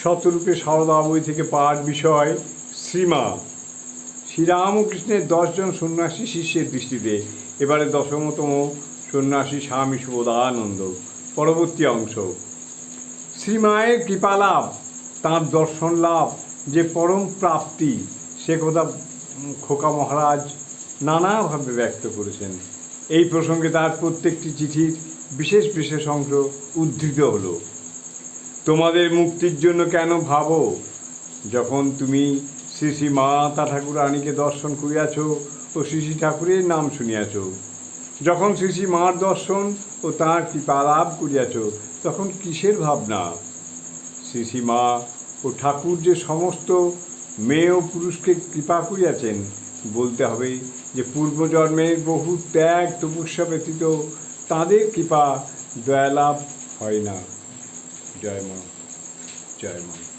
শতরূপে সারদা বই থেকে পাঠ বিষয়, শ্রীমা। শ্রীরামকৃষ্ণের দশজন সন্ন্যাসী শিষ্যের দৃষ্টিতে এবারে দশমতম সন্ন্যাসী স্বামী সুবোধানন্দ, পরবর্তী অংশ। শ্রীমায়ের কৃপালাভ, তাঁর দর্শন লাভ, যে পরম প্রাপ্তি, সে কথা খোকা মহারাজ নানাভাবে ব্যক্ত করেছেন। এই প্রসঙ্গে তার প্রত্যেকটি চিঠির বিশেষ বিশেষ অংশ উদ্ধৃত হলো। তোমাদের মুক্তির জন্য কেন ভাবো? যখন তুমি শ্রী শ্রী মাতা ঠাকুর রানীকে দর্শন করিয়াছ ও শ্রী শ্রী ঠাকুরের নাম শুনিয়াছ, যখন শ্রী শ্রী মার দর্শন ও তাঁর কৃপা লাভ করিয়াছ, তখন কিসের ভাবনা? শ্রী শ্রী মা ও ঠাকুর যে সমস্ত মেয়ে ও পুরুষকে কৃপা করিয়াছেন, বলতে হবে যে পূর্বজন্মের বহু ত্যাগ তপস্যা ব্যতীত তাঁদের কৃপা দয়ালাভ হয় না। জয় মা জয় মা